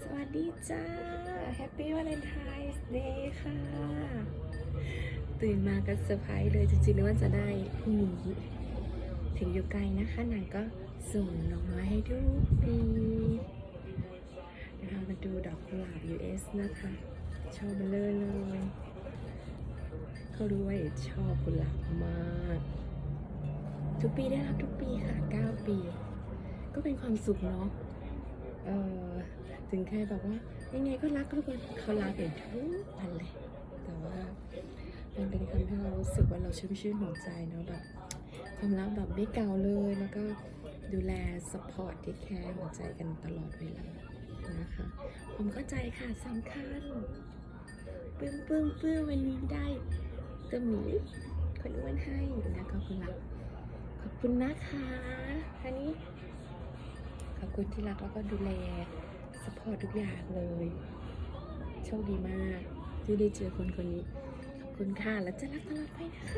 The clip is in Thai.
สวัสดีจ้า Happy Valentine's Day ค่ะ ตื่นมาก็เซอร์ไพรส์เลยจริงๆนึกว่าจะได้พรุ่งนี้ ถึงอยู่ไกลนะคะนางก็ส่งน้องมาให้ทุกปีเดี๋ยวเรามาดูดอกกุหลาบ US นะคะชอบมันเลยเลยเขารู้ว่าชอบกุหลาบมาก ทุกปีได้รับทุกปีค่ะ 9 ปี ก็เป็นความสุขเนาะ เออถึงใครบอกว่า ยังไงก็รักทุกคนเขารักเองทุกวันเลย แต่ว่ามันเป็นคำให้เรารู้สึกว่าเราชุ่มชื่นหัวใจเนาะแบบความรักแบบไม่เก่าเลยแล้วก็ดูแลสปอร์ตที่แคร์หัวใจกันตลอดเวลานะคะผมเข้าใจค่ะสำคัญปึ้งปึ้งปึ้งวันนี้ได้ตัวหมีคนอ้วนให้นะขอบคุณรักขอบคุณนะคะอันนี้ คุณที่รักแล้วก็ดูแลสปอร์ตทุกอย่างเลย โชคดีมากที่ได้เจอคนคนนี้ ขอบคุณค่ะ แล้วจะรักตลอดไปนะคะ